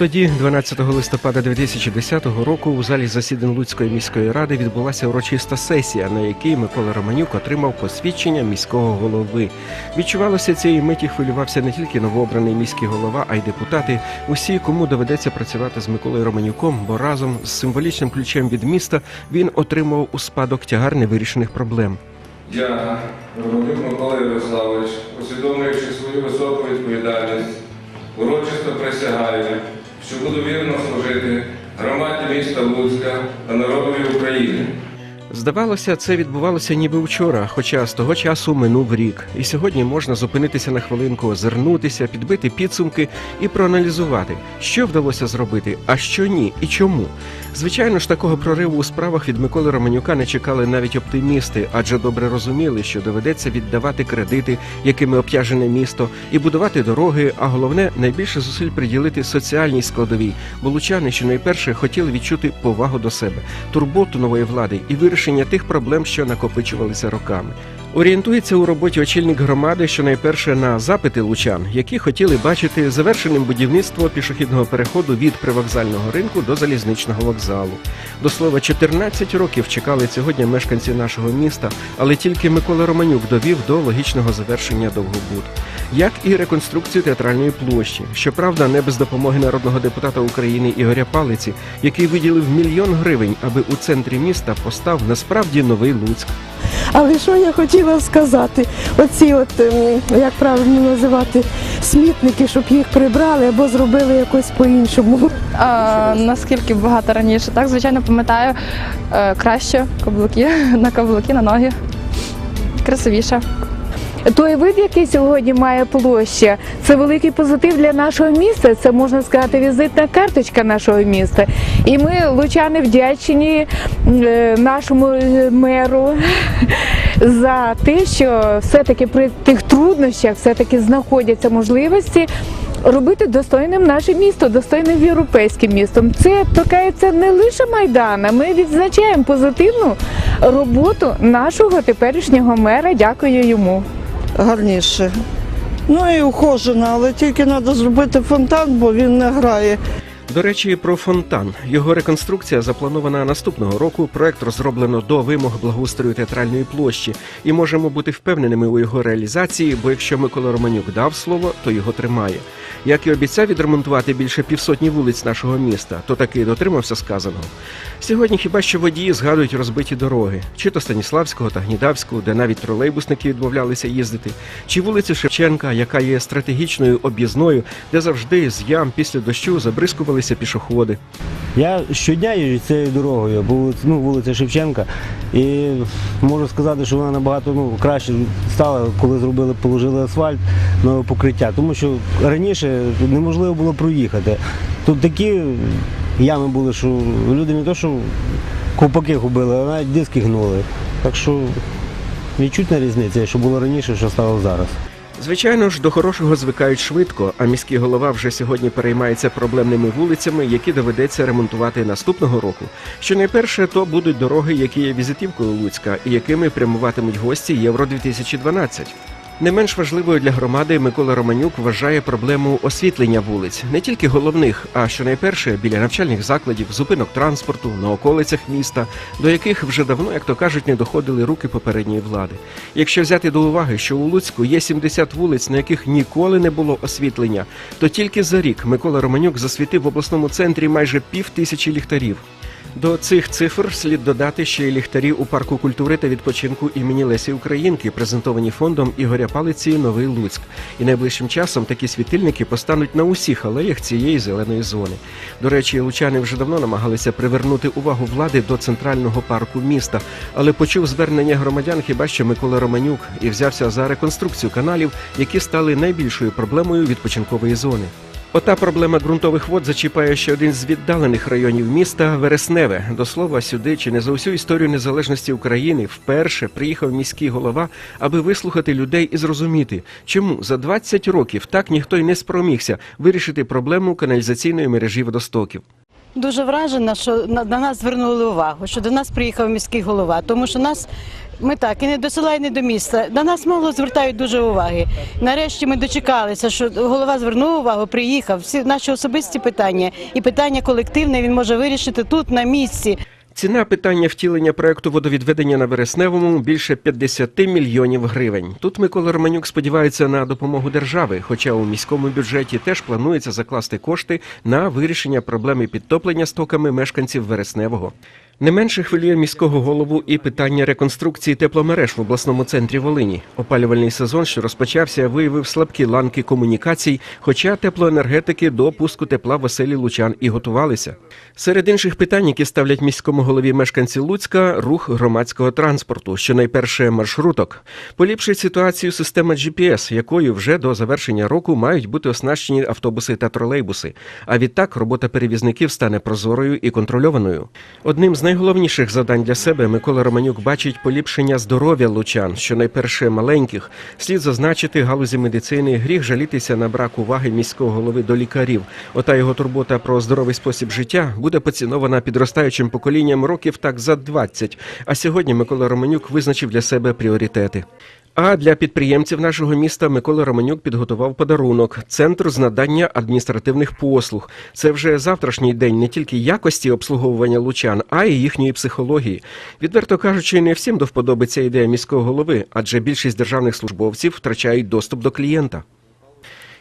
Тоді, 12 листопада 2010 року, у залі засідань Луцької міської ради відбулася урочиста сесія, на якій Микола Романюк отримав посвідчення міського голови. Відчувалося цієї миті хвилювався не тільки новообраний міський голова, а й депутати. Усі, кому доведеться працювати з Миколою Романюком, бо разом з символічним ключем від міста він отримав у спадок тягар невирішених проблем. Я, Романюк Микола Ярославович, усвідомлюючи свою високу відповідальність, урочисто присягаю, що буду вірно служити громаді міста Луцька та народові України. Здавалося, це відбувалося ніби вчора, хоча з того часу минув рік. І сьогодні можна зупинитися на хвилинку, озирнутися, підбити підсумки і проаналізувати, що вдалося зробити, а що ні, і чому. Звичайно ж, такого прориву у справах від Миколи Романюка не чекали навіть оптимісти, адже добре розуміли, що доведеться віддавати кредити, якими обтяжене місто, і будувати дороги. А головне найбільше зусиль приділити соціальній складовій. Бо лучани, що найперше хотіли відчути повагу до себе, турботу нової влади і вирішення тих проблем, що накопичувалися роками. Орієнтується у роботі очільник громади, що найперше на запити лучан, які хотіли бачити завершеним будівництво пішохідного переходу від привокзального ринку до залізничного вокзалу. До слова, 14 років чекали сьогодні мешканці нашого міста, але тільки Микола Романюк довів до логічного завершення довгобуд, як і реконструкцію театральної площі. Щоправда, не без допомоги народного депутата України Ігоря Палиці, який виділив мільйон гривень, аби у центрі міста постав насправді новий Луцьк. Але що я хотіла сказати? Оці, от ем, як правильно називати, смітники, щоб їх прибрали або зробили якось по-іншому. Наскільки багато раніше. Так, звичайно, пам'ятаю е, краще каблуки на каблуки, на ноги. Красивіше. Той вид, який сьогодні має площа, це великий позитив для нашого міста. Це можна сказати візитна карточка нашого міста. І ми, лучани, вдячні е, нашому меру за те, що все-таки при тих труднощах все-таки знаходяться можливості. Робити достойним наше місто, достойним європейським містом. Це торкається не лише Майдана. Ми відзначаємо позитивну роботу нашого теперішнього мера. Дякую йому. Гарніше. Ну і ухожена, але тільки треба зробити фонтан, бо він не грає. До речі, про фонтан. Його реконструкція запланована наступного року. Проект розроблено до вимог благоустрою театральної площі, і можемо бути впевненими у його реалізації, бо якщо Микола Романюк дав слово, то його тримає. Як і обіцяв відремонтувати більше півсотні вулиць нашого міста, то таки дотримався сказаного. Сьогодні хіба що водії згадують розбиті дороги, чи то Станіславського та Гнідавського, де навіть тролейбусники відмовлялися їздити, чи вулицю Шевченка, яка є стратегічною об'їзною, де завжди з ям після дощу забризкувалися пішоходи. Я щодня їжджу цією дорогою, вулиці, ну, вулиця Шевченка, і можу сказати, що вона набагато ну, краще стала, коли зробили, положили асфальт, нове покриття. Тому що раніше неможливо було проїхати. Тут такі ями були, що люди не то, що ковпаки губили, а навіть диски гнули. Так що відчутна різниця, що було раніше, що стало зараз. Звичайно ж, до хорошого звикають швидко, а міський голова вже сьогодні переймається проблемними вулицями, які доведеться ремонтувати наступного року. Що найперше, то будуть дороги, які є візитівкою Луцька і якими прямуватимуть гості Євро 2012 не менш важливою для громади Микола Романюк вважає проблему освітлення вулиць не тільки головних, а що найперше біля навчальних закладів, зупинок транспорту, на околицях міста, до яких вже давно, як то кажуть, не доходили руки попередньої влади. Якщо взяти до уваги, що у Луцьку є 70 вулиць, на яких ніколи не було освітлення, то тільки за рік Микола Романюк засвітив в обласному центрі майже пів тисячі ліхтарів. До цих цифр слід додати ще й ліхтарі у парку культури та відпочинку імені Лесі Українки, презентовані фондом Ігоря Палиці Новий Луцьк. І найближчим часом такі світильники постануть на усіх алеях цієї зеленої зони. До речі, лучани вже давно намагалися привернути увагу влади до центрального парку міста, але почув звернення громадян хіба що Микола Романюк і взявся за реконструкцію каналів, які стали найбільшою проблемою відпочинкової зони. Ота проблема ґрунтових вод зачіпає ще один з віддалених районів міста Вересневе. До слова, сюди чи не за усю історію незалежності України вперше приїхав міський голова, аби вислухати людей і зрозуміти, чому за 20 років так ніхто й не спромігся вирішити проблему каналізаційної мережі водостоків. дуже вражена, що на, на нас звернули увагу, що до нас приїхав міський голова, тому що нас. Ми так і не до села, і не до міста. На нас мало звертають дуже уваги. Нарешті ми дочекалися, що голова звернув увагу, приїхав. Всі наші особисті питання і питання колективне він може вирішити тут на місці. Ціна питання втілення проекту водовідведення на Вересневому більше 50 мільйонів гривень. Тут Микола Романюк сподівається на допомогу держави, хоча у міському бюджеті теж планується закласти кошти на вирішення проблеми підтоплення стоками мешканців Вересневого. Не менше хвилює міського голову і питання реконструкції тепломереж в обласному центрі Волині. Опалювальний сезон, що розпочався, виявив слабкі ланки комунікацій, хоча теплоенергетики до пуску тепла в оселі Лучан і готувалися. Серед інших питань, які ставлять міському голові мешканці Луцька, рух громадського транспорту, що найперше маршруток. Поліпшить ситуацію система GPS, якою вже до завершення року мають бути оснащені автобуси та тролейбуси. А відтак робота перевізників стане прозорою і контрольованою. Одним з найголовніших завдань для себе Микола Романюк бачить поліпшення здоров'я лучан, що найперше маленьких. Слід зазначити галузі медицини гріх жалітися на брак уваги міського голови до лікарів. Ота його турбота про здоровий спосіб життя буде поцінована підростаючим поколінням років так за 20. А сьогодні Микола Романюк визначив для себе пріоритети. А для підприємців нашого міста Микола Романюк підготував подарунок центр з надання адміністративних послуг. Це вже завтрашній день не тільки якості обслуговування лучан, а й їхньої психології. Відверто кажучи, не всім до вподоби ця ідея міського голови, адже більшість державних службовців втрачають доступ до клієнта.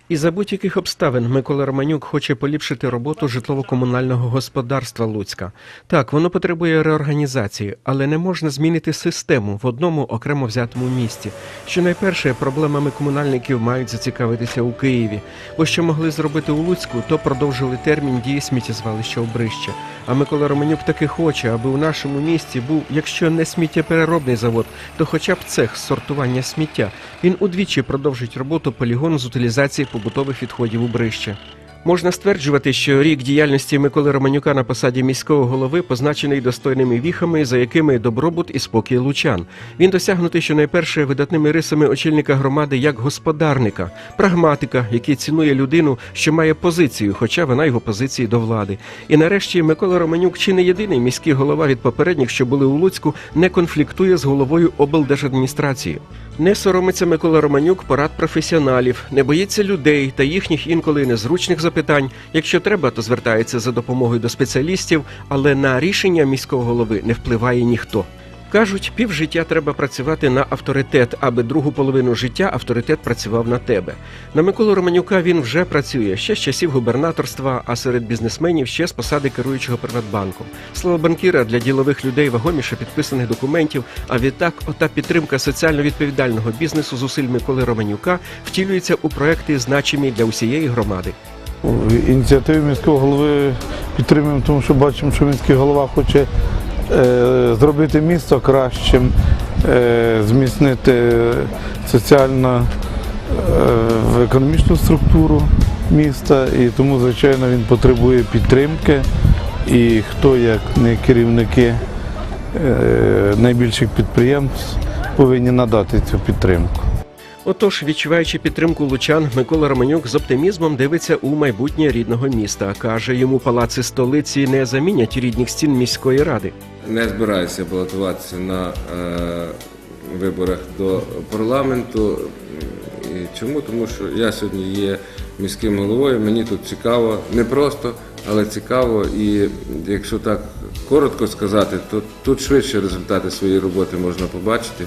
І за будь-яких обставин Микола Романюк хоче поліпшити роботу житлово-комунального господарства Луцька. Так, воно потребує реорганізації, але не можна змінити систему в одному окремо взятому місті. Що найперше, проблемами комунальників мають зацікавитися у Києві. Бо що могли зробити у Луцьку, то продовжили термін дії сміттєзвалища Обрище. А Микола Романюк таки хоче, аби у нашому місті був, якщо не сміттєпереробний завод, то хоча б цех сортування сміття. Він удвічі продовжить роботу полігону з утилізації побутових відходів у Брище. Можна стверджувати, що рік діяльності Миколи Романюка на посаді міського голови позначений достойними віхами, за якими добробут і спокій лучан. Він досягнутий щонайперше видатними рисами очільника громади як господарника, прагматика, який цінує людину, що має позицію, хоча вона його позиції до влади. І нарешті Микола Романюк, чи не єдиний міський голова від попередніх, що були у Луцьку, не конфліктує з головою облдержадміністрації. Не соромиться Микола Романюк порад професіоналів, не боїться людей та їхніх інколи незручних запитань. Якщо треба, то звертається за допомогою до спеціалістів, але на рішення міського голови не впливає ніхто. Кажуть, півжиття треба працювати на авторитет, аби другу половину життя авторитет працював на тебе. На Миколу Романюка він вже працює ще з часів губернаторства, а серед бізнесменів ще з посади керуючого Приватбанком. Слово банкіра для ділових людей вагоміше підписаних документів. А відтак, ота підтримка соціально відповідального бізнесу зусиль Миколи Романюка втілюється у проекти, значимі для усієї громади. Ініціативи міського голови підтримуємо, тому що бачимо, що міський голова хоче е, зробити місто кращим, е, зміцнити соціально е, економічну структуру міста, і тому, звичайно, він потребує підтримки. І хто, як не керівники найбільших підприємств, повинні надати цю підтримку. Отож, відчуваючи підтримку лучан, Микола Романюк з оптимізмом дивиться у майбутнє рідного міста. каже, йому палаци столиці не замінять рідних стін міської ради. Не збираюся балотуватися на е, виборах до парламенту. І чому? Тому що я сьогодні є міським головою, мені тут цікаво, не просто, але цікаво. І якщо так коротко сказати, то тут швидше результати своєї роботи можна побачити,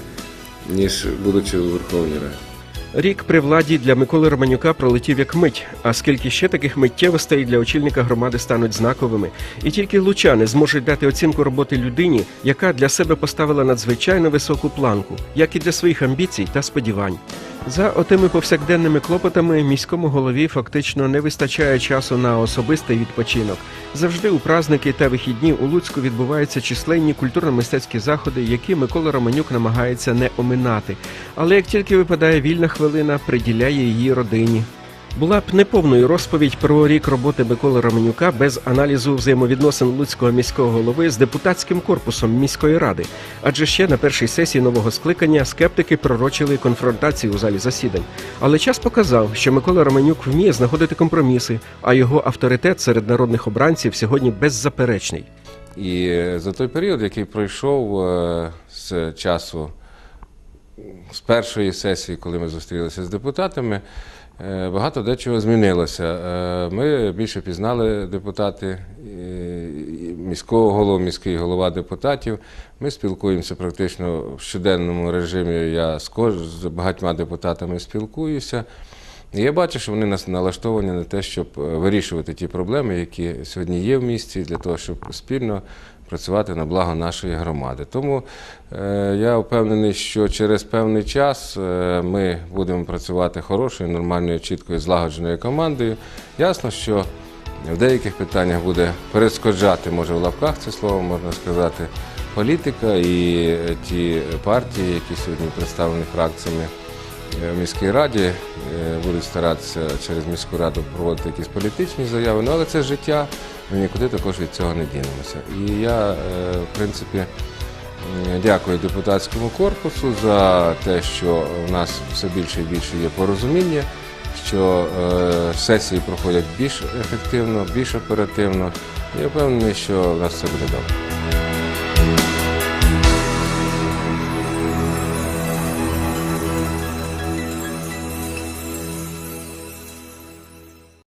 ніж будучи у Верховній Раді. Рік при владі для Миколи Романюка пролетів як мить. А скільки ще таких миттєвостей для очільника громади стануть знаковими, і тільки лучани зможуть дати оцінку роботи людині, яка для себе поставила надзвичайно високу планку, як і для своїх амбіцій та сподівань. За отими повсякденними клопотами міському голові фактично не вистачає часу на особистий відпочинок. Завжди у праздники та вихідні у Луцьку відбуваються численні культурно-мистецькі заходи, які Микола Романюк намагається не оминати. Але як тільки випадає вільна хвилина, приділяє її родині. Була б неповною розповідь про рік роботи Миколи Романюка без аналізу взаємовідносин Луцького міського голови з депутатським корпусом міської ради. Адже ще на першій сесії нового скликання скептики пророчили конфронтацію у залі засідань. Але час показав, що Микола Романюк вміє знаходити компроміси, а його авторитет серед народних обранців сьогодні беззаперечний. І за той період, який пройшов е, з часу з першої сесії, коли ми зустрілися з депутатами, багато дечого змінилося. Е, Ми більше пізнали депутати е, міського голову, міський голова депутатів. Ми спілкуємося практично в щоденному режимі. Я з багатьма депутатами спілкуюся. Я бачу, що вони нас налаштовані на те, щоб е, вирішувати ті проблеми, які сьогодні є в місті, для того, щоб спільно працювати на благо нашої громади. Тому е, я впевнений, що через певний час е, ми будемо працювати хорошою, нормальною, чіткою, злагодженою командою. Ясно, що в деяких питаннях буде перешкоджати, може в лапках це слово можна сказати, політика і ті партії, які сьогодні представлені фракціями е, в міській раді, будуть старатися через міську раду проводити якісь політичні заяви. Ну але це життя, ми нікуди також від цього не дінемося. І я, е, в принципі, дякую депутатському корпусу за те, що у нас все більше і більше є порозуміння, що е, сесії проходять більш ефективно, більш оперативно. Я впевнений, що у нас все буде добре.